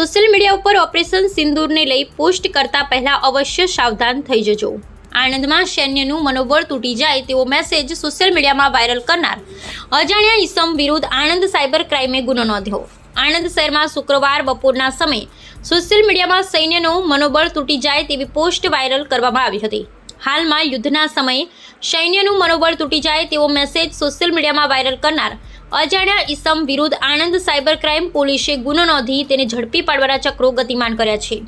Social media ઉપર operation સિંદૂરને લઈ પોસ્ટ કરતા પહેલા અવશ્ય સાવધાન થઈ જજો. આણંદમાં સૈન્યનું મનોબળ તૂટી જાય તેવો મેસેજ સોશિયલ મીડિયામાં વાયરલ કરનાર અજાણ્યા ઇસમ વિરુદ્ધ આણંદ સાયબર ક્રાઇમે ગુનો નોંધ્યો. આણંદ શહેરમાં શુક્રવાર બપોરના સમયે સોશિયલ મીડિયામાં સૈન્યનું મનોબળ તૂટી જાય તેવી પોસ્ટ વાયરલ કરવામાં આવી હતી. હાલમાં યુદ્ધના સમયે સૈન્યનું મનોબળ તૂટી જાય તેવો મેસેજ સોશિયલ મીડિયામાં વાયરલ કરનાર અજાણ્યા ઈસમ વિરુદ્ધ આણંદ સાયબર ક્રાઇમ પોલીસે ગુનો નોંધી તેને ઝડપી પાડવાના ચક્રો ગતિમાન કર્યા છે.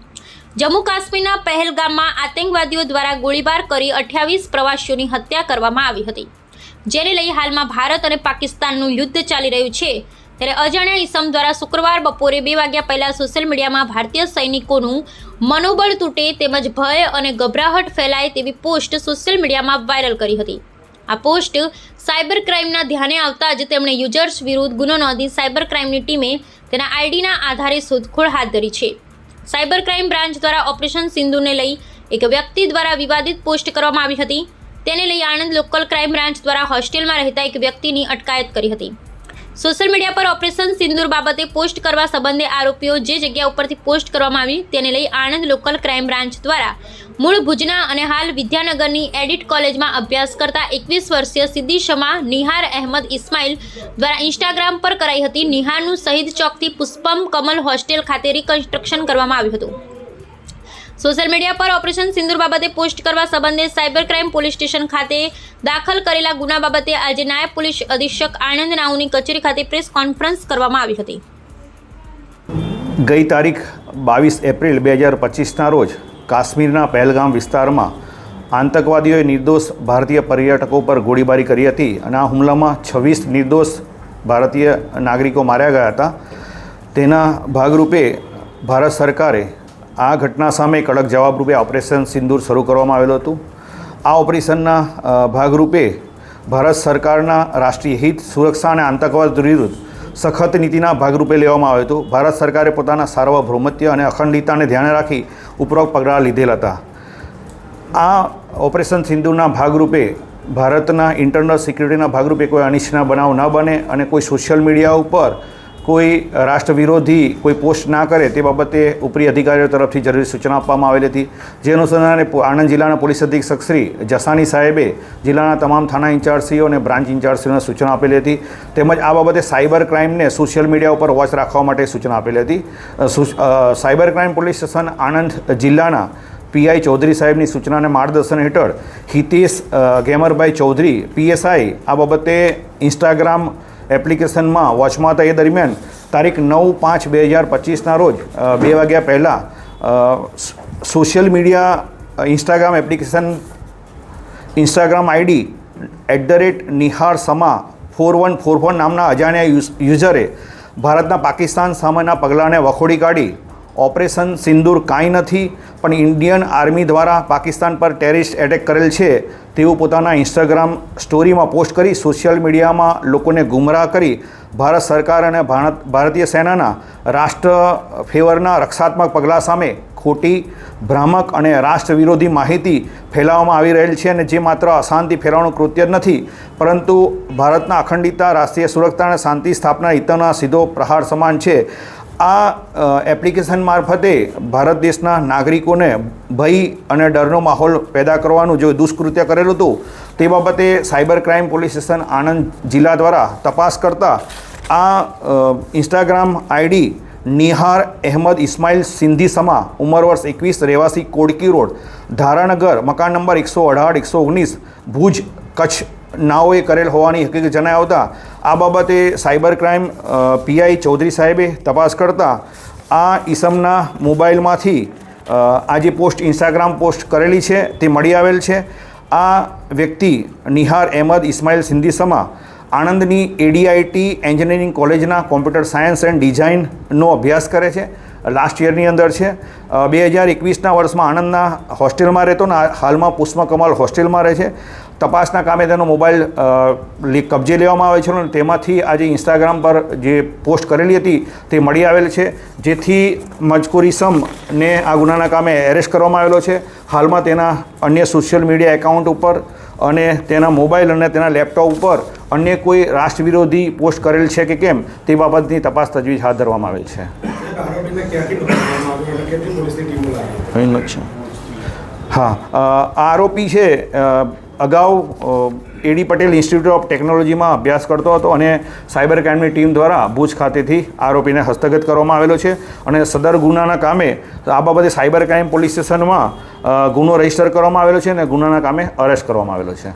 જમ્મુ કાશ્મીરના પહેલગામમાં આતંકવાદીઓ દ્વારા ગોળીબાર કરી અઠ્યાવીસ પ્રવાસીઓની હત્યા કરવામાં આવી હતી. જેને લઈ હાલમાં ભારત અને પાકિસ્તાનનું યુદ્ધ ચાલી રહ્યું છે. ત્યારે અજાણ્યા ઈસમ દ્વારા શુક્રવાર બપોરે બે વાગ્યા પહેલા સોશિયલ મીડિયામાં ભારતીય સૈનિકોનું મનોબળ તૂટે તેમજ ભય અને ગભરાહટ ફેલાય તેવી પોસ્ટ સોશિયલ મીડિયામાં વાયરલ કરી હતી. આ પોસ્ટ સાયબર ક્રાઇમના ધ્યાને આવતા જ તેમણે યુઝર્સ વિરુદ્ધ ગુનો નોંધી સાયબર ક્રાઇમની ટીમે તેના આઈડીના આધારે શોધખોળ હાથ ધરી છે. સાયબર ક્રાઇમ બ્રાન્ચ દ્વારા ઓપરેશન સિંધુને લઈ એક વ્યક્તિ દ્વારા વિવાદિત પોસ્ટ કરવામાં આવી હતી. તેને લઈ આણંદ લોકલ ક્રાઇમ બ્રાન્ચ દ્વારા હોસ્ટેલમાં રહેતા એક વ્યક્તિની અટકાયત કરી હતી. સોશિયલ મીડિયા પર ઓપરેશન સિંદૂર બાબતે પોસ્ટ કરવા સંબંધે આરોપીઓ જે જગ્યા ઉપરથી પોસ્ટ કરવામાં આવી તેને લઈ આણંદ લોકલ ક્રાઇમ બ્રાન્ચ દ્વારા મૂળ ભુજના અને હાલ વિદ્યાનગરની એડિટ કોલેજમાં અભ્યાસ કરતા એકવીસ વર્ષીય સિદ્ધિ શમા, નિહાર અહેમદ ઇસ્માઇલ દ્વારા ઇન્સ્ટાગ્રામ પર કરાઈ હતી. નિહારનું શહીદ ચોકથી પુષ્પમ કમલ હોસ્ટેલ ખાતે રિકન્સ્ટ્રક્શન કરવામાં આવ્યું હતું. સોશિયલ મીડિયા પર ઓપરેશન સિંદુર બાબતે પોસ્ટ કરવા સંબંધે સાયબર ક્રાઇમ પોલીસ સ્ટેશન ખાતે દાખલ કરેલા ગુના બાબતે આજે નાયબ પોલીસ અધિક્ષક આણંદ નાઉની કચેરી ખાતે પ્રેસ કોન્ફરન્સ કરવામાં આવી હતી. ગઈ તારીખ બાવીસ એપ્રિલ બે હજાર પચીસના રોજ કાશ્મીરના પહેલગામ વિસ્તારમાં આતંકવાદીઓએ નિર્દોષ ભારતીય પર્યટકો પર ગોળીબારી કરી હતી અને આ હુમલામાં છવ્વીસ નિર્દોષ ભારતીય નાગરિકો માર્યા ગયા હતા. તેના ભાગરૂપે ભારત સરકારે આ ઘટના સામે કડક જવાબરૂપે ઓપરેશન સિંદૂર શરૂ કરવામાં આવેલું હતું. આ ઓપરેશનના ભાગરૂપે ભારત સરકારના રાષ્ટ્રીય હિત, સુરક્ષા અને આતંકવાદ વિરુદ્ધ સખત નીતિના ભાગરૂપે લેવામાં આવ્યું હતું. ભારત સરકારે પોતાના સાર્વભૌમત્ય અને અખંડિતતાને ધ્યાને રાખી ઉપરોક્ત પગલાં લીધેલા હતા. આ ઓપરેશન સિંધુના ભાગરૂપે ભારતના ઇન્ટરનલ સિક્યુરિટીના ભાગરૂપે કોઈ અનિચ્છના બનાવ ન બને અને કોઈ સોશિયલ મીડિયા ઉપર કોઈ રાષ્ટ્ર વિરોધી કોઈ પોસ્ટ ના કરે તે બાબતે ઉપરી અધિકારીઓ તરફથી જરૂરી સૂચના આપવામાં આવેલી હતી. જે અનુસંધાને આણંદ જિલ્લાના પોલીસ અધિક્ષક શ્રી જસાની સાહેબે જિલ્લાના તમામ થાણા ઇન્ચાર્જશ્રીઓ અને બ્રાન્ચ ઇન્ચાર્જશ્રીઓને સૂચના આપેલી હતી. તેમજ આ બાબતે સાયબર ક્રાઇમને સોશિયલ મીડિયા ઉપર વોચ રાખવા માટે સૂચના આપેલી હતી. Cyber crime police station Anand જિલ્લાના પીઆઈ ચૌધરી સાહેબની સૂચનાને માર્ગદર્શન હેઠળ હિતેશ ગેમરભાઈ ચૌધરી પીએસઆઈ આ બાબતે ઇન્સ્ટાગ્રામ એપ્લિકેશનમાં વોચમાં હતા એ દરમિયાન તારીખ નવ પાંચ બે હજાર પચીસના રોજ બે વાગ્યા પહેલાં social media Instagram application, Instagram ID at the rate Nihar Sama four one four one નામના અજાણ્યા યુઝરે ભારતના પાકિસ્તાન સામેના પગલાંને વખોડી કાઢી ઓપરેશન સિંદૂર કાંઈ નથી, પણ ઇન્ડિયન આર્મી દ્વારા પાકિસ્તાન પર ટેરિસ્ટ એટેક કરેલ છે. તેવું પોતાના ઇન્સ્ટાગ્રામ સ્ટોરીમાં પોસ્ટ કરી સોશિયલ મીડિયામાં લોકોને ગુમરાહ કરી ભારત સરકાર અને ભારત, ભારતીય સેનાના રાષ્ટ્ર ફેવરના રક્ષાત્મક પગલાં સામે ખોટી, ભ્રામક અને રાષ્ટ્ર વિરોધી માહિતી ફેલાવવામાં આવી રહેલ છે અને જે માત્ર અશાંતિ ફેલાવવાનું કૃત્ય નથી, પરંતુ ભારતના અખંડિતતા, રાષ્ટ્રીય સુરક્ષા અને શાંતિ સ્થાપના હિતોના સીધો પ્રહાર સમાન છે. આ એપ્લિકેશન મારફતે ભારત દેશના નાગરિકોને ભય અને ડરનો માહોલ પેદા કરવાનું જો દુષ્કૃત્ય કરેલું હતું, તે બાબતે cyber crime police station Anand જિલ્લા દ્વારા તપાસ કરતા આ ઇન્સ્ટાગ્રામ આઈડી નિહાર અહેમદ ઇસ્માઇલ સિંધી સમા, ઉંમર વર્ષ એકવીસ, રહેવાસી કોડકી રોડ, ધારાનગર, મકાન નંબર એકસો અઢાર, એકસો ઓગણીસ, ભુજ, કચ્છ. નાઓએ કરેલ હોવાની હકીકત જણાવતા આ બાબતે સાયબર ક્રાઇમ પીઆઈ ચૌધરી સાહેબે તપાસ કરતા આ ઈસમના મોબાઈલમાંથી આ જે પોસ્ટ ઇન્સ્ટાગ્રામ પોસ્ટ કરેલી છે તે મળી આવેલ છે. આ વ્યક્તિ નિહાર અહેમદ ઇસ્માઇલ સિંધી સમા આણંદની એડીઆઈટી એન્જિનિયરિંગ કોલેજના કોમ્પ્યુટર સાયન્સ એન્ડ ડિઝાઇનનો અભ્યાસ કરે છે. લાસ્ટ યરની અંદર છે. બે હજાર એકવીસના વર્ષમાં આણંદના હોસ્ટેલમાં રહેતો ને હાલમાં હાલમાં પુષ્પકમલ હોસ્ટેલમાં રહે છે. તપાસના કામે તેનો મોબાઈલ કબજે લેવામાં આવે છે અને તેમાંથી આજે ઇન્સ્ટાગ્રામ પર જે પોસ્ટ કરેલી હતી તે મળી આવેલ છે. જેથી મજકુરિસમને આ ગુનાના કામે એરેસ્ટ કરવામાં આવેલો છે. હાલમાં તેના અન્ય સોશિયલ મીડિયા એકાઉન્ટ ઉપર અને તેના મોબાઈલ અને તેના લેપટોપ ઉપર અન્ય કોઈ રાષ્ટ્ર વિરોધી પોસ્ટ કરેલ છે કે કેમ તે બાબતની તપાસ તજવીજ હાથ ધરવામાં આવેલ છે. અહીં લખશે હા આરોપી છે અગાઉ એડી પટેલ ઇન્સ્ટિટ્યૂટ ઓફ ટેકનોલોજીમાં અભ્યાસ કરતો હતો અને સાયબર ક્રાઇમની ટીમ દ્વારા ભુજ ખાતેથી આરોપીને હસ્તગત કરવામાં આવેલો છે અને સદર ગુનાના કામે આ બાબતે સાયબર ક્રાઇમ પોલીસ સ્ટેશનમાં ગુનો રજિસ્ટર કરવામાં આવેલો છે અને ગુનાના કામે અરેસ્ટ કરવામાં આવેલો છે.